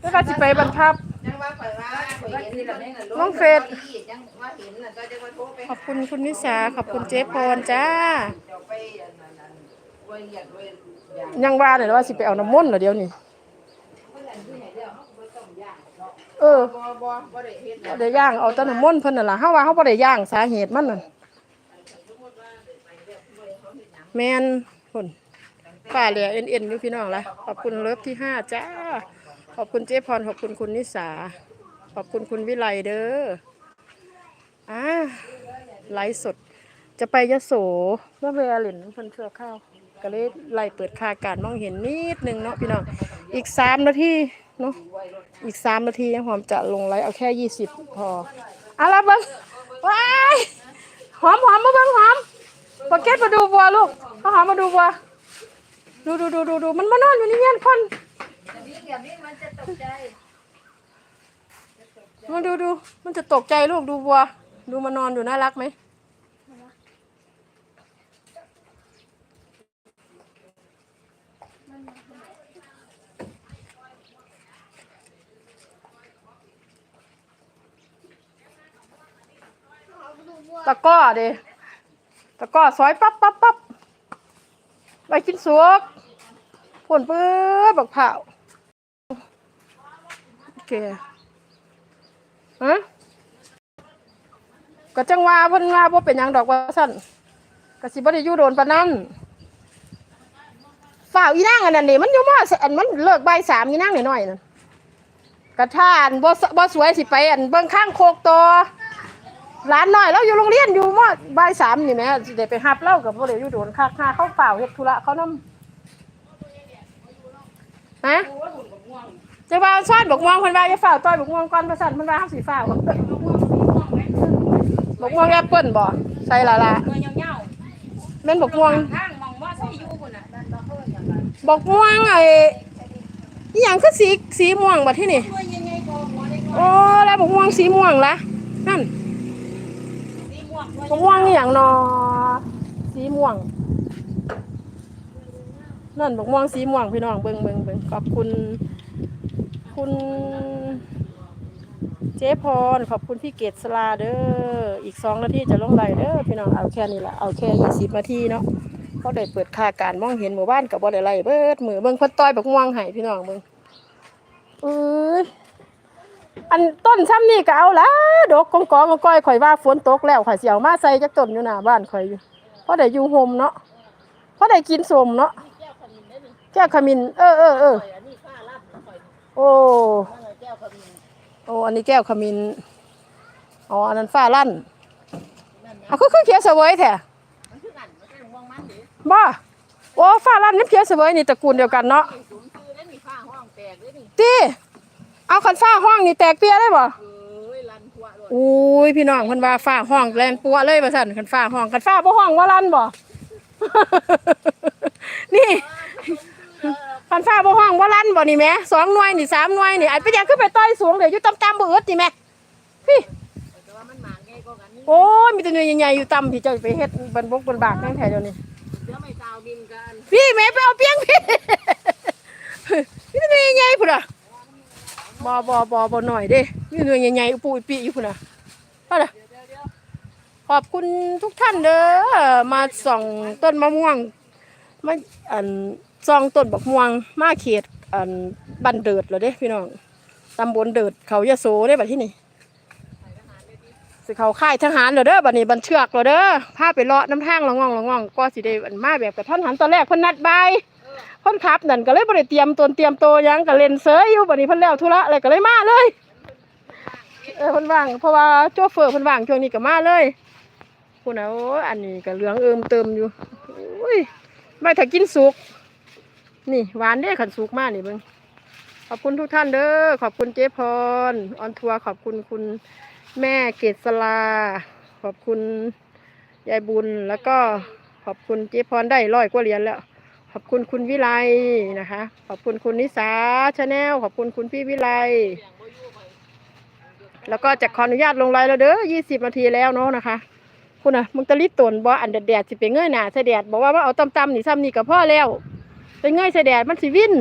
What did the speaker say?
แล้วก็สิไปบรรทับยังว่าข่อยว่าข่อยเห็นแล้วแม่น่ะน้องเฟซยังว่าเห็นน่ะก็จะว่าโทรไปขอบคุณคุณนิสาขอบคุณเจ๊พรจ้า เดี๋ยวไปอันนั้นอันไว้เรียกไว้อย่างยังว่าเนี่ยว่าสิไปเอาน้ำมนต์เหรอเดี๋ยวนี้เพิ่นอันที่ไหนเดียวเฮาบ่ต้องย่างเนาะเออบ่บ่บ่ได้เฮ็ดบ่ได้ย่างเอาแต่น้ำมนต์เพิ่นน่ะล่ะเฮาว่าเฮาบ่ได้ย่างสาเหตุมันน่ะแม่นพุ่นป้าเหลือเอ็นๆอยู่พี่น้องล่ะขอบคุณเลิฟที่ห้าจ้า ขอบคุณเจ๊พรขอบคุณคุณนิสา ขอบคุณคุณวิไลเด้ออ่าไลฟ์สด จะไปยะโสเมื่อเวลาเหลินเพิ่นเชื่อข้าว ก็เลยไล่เปิดคาการมองเห็นนิดนึงเนาะพี่น้อง อีกสามนาทีเนาะ อีกสามนาทีหอมจะลงไลฟ์เอาแค่ยี่สิบพอเอาละเบิ้งว้ายหอมหอมมาเบิ้งหอมปาเก็ตมาดูบัวลูกเอาหอมมาดูบัว ดูดูดูดูดูมันมานอนอยู่นี่เงี้ยคน นี้แบบนี้มันจะตกใจมาดูดูมันจะตกใจลูกดูบัว ดูมานอนอยู่น่ารักไหมตะก้อเด้ตะก้อซอยปั๊บปั๊บปั๊บไปกินสุกผลเปื้อบักเผา คฮะก็จังว่าเพิ่นว่าบ่เป็นหยังดอกว่าซั่นก็สิบ่ได้อยู่โดนปานนั้นฝ่าวอีนางอันนั้นนี่มันอยู่มออันมันเลิกใบายสามอีนางน้อยๆนั่นกระทานบ่สบ่สวยสิไปอันเบิ่งข้างโคกตัวหลานน้อยเราอยู่โรงเรียนอยู่มอบ่ายสามนี่แหมสิได้ไปรับเราก็บ่ได้อยู่โดนคักหาเขาเปล่าเฮ็ดธุระเขานำฮะ จะว่าซอดบอกม่วงเพิ่นว่าจะฝ้าต้อยบอกม่วงก่อนประสันเพิ่นว่าเฮาสิฝ้าวบกม่วงแอปเปิ้ลบ่ใส่ละละเงยเงาแม่นบกม่วงๆทางมองว่าใส่อกม่วงไอ้อีหยังคือสีสีม่วงบัดที่นี่โอ้แล้วบอกม่วงสีม่วงละนั่นสีม่วงบกม่วงนี่หยังนอสีม่วงนั่นบอกม่วงสีม่วงพี่น้องเบิ่งเบิ่งเบิ่งขอบคุณ คุณเจ๊พร ขอบคุณพี่เกดสลาเด้อ อีกสองนาทีจะลงไลเด้อพี่น้องเอาแค่นี้ละเอาแค่ยี่สิบนาทีเนาะเขาได้เปิดค่าการมองเห็นหมู่บ้านกับบ่ได้ไล่เบิดมือเบิ่งพิ่นต้อยบักม่วงให้พี่น้องเบิ่งเอ้ยอันต้นซ้ำนี่ก็เอาละดอกกองกองก้อยข่อยว่าฝนตกแล้วข่อยเสิเอามาใส่จักต้นอยู่หน้าบ้านข่อยอยู่เพราะได้อยู่โฮมเนาะเพราะได้กินสมเนาะแก้วขมิ้นเออเออเออ อันนี้ข้ารับข่อย โอ้โอ้อันนี้แก้วขมิ้นอ๋ออันนั้นฟ้าลั่นเอาคือคือเขียวเสวยแท้มันคือกันมันเป็นม่วงมันดิบ้าโอ้ฟ้าลั่นน้ำเขียวเสวยนี่ตระกูลเดียวกันเนาะตีเอาคันฟ้าห้องนี่แตกเปียได้บ่อุ้ยพี่น้องเพิ่นว่าฟ้าห้องแลนปัวเลยว่าซั่นคันฟ้าห้องคันฟ้าบ่ห้องว่าลั่นบ่นี่ฟ้าบ่ห้องว่าลั่น บ่นี่แม่สองหน่วยนี่สามหน่วยนี่ไอ้ไปยังขึ้นไปต่อยสูงเดี๋ยวอยู่ต่ำๆบ่อึดนี่แม่พี่โอ้ยมีแต่หน่วยใหญ่ๆอยู่ต่ำพี่เจ้าไปเฮ็ดบนบกบนบากนั่งแถวเดียวนี้เดี๋ยวไม่ตาวินกันพี่แม่ไปเอาเปียงพี่มีแต่หน่วยใหญ่ๆพุ่นอะบ่บ่บ่บ่หน่อยเด้มีหน่วยใหญ่ๆอุปุอุปิอยู่พุ่นอะเอาล่ะขอบคุณทุกท่านเด้อมาส่องต้นมะม่วงมาอันส่องต้นบักม่วงมาเขต อันบ้านเดิดแล้วเด้พี่น้องตำบลเดิดเขายะโสเด้บัดที่นี่สิเขาค่ายทหารเหรอเด้อบัดนี้บันเชือกเหรอเด้อพาไปเลาะน้ำทางละง่องละง่องก็สิได้อันมาแบบกับท่านหันตอนแรกเพิ่นนัดบายเพิ่นขับนั่นก็เลยบ่ได้เตรียมตนเตรียมโตวยังก็เล่นเสยอยู่บัดนี้เพิ่นแล้วธุระอะไรก็เลยมาเลยเออเพิ่นว่างเพราะว่าโชเฟอร์เพิ่นว่างช่วงนี้ก็มาเลยคุณนะโอ้อันนี้ก็เหลืองเอิมเติมอยู่โอ้ยไม่ถ้ากินสุก นี่หวานเด้ขันสุกมากนี่เบิ่งขอบคุณทุกท่านเด้อขอบคุณเจ๊พรออนทัวร์ขอบคุณคุณแม่เกษลา ขอบคุณยายบุญแล้วก็ขอบคุณเจ๊พรได้ร้อยกว่าเหรียญแล้ว ขอบคุณคุณวิไลนะคะ ขอบคุณคุณนิสาชาแนลขอบคุณคุณพี่วิไลแล้วก็จะขออนุญาตลงไลน์แล้วเด้อยี่สิบนาทีแล้วเนาะนะคะ คุณอะมึงตะลิดตนบ่อันแดดๆสิไปเงยหน้าใส่แดดบอกว่าว่าเอาตำๆนี่ซ้ำนี่กับพ่อแล้ว ไปเงยใส่แดดมันสิวิน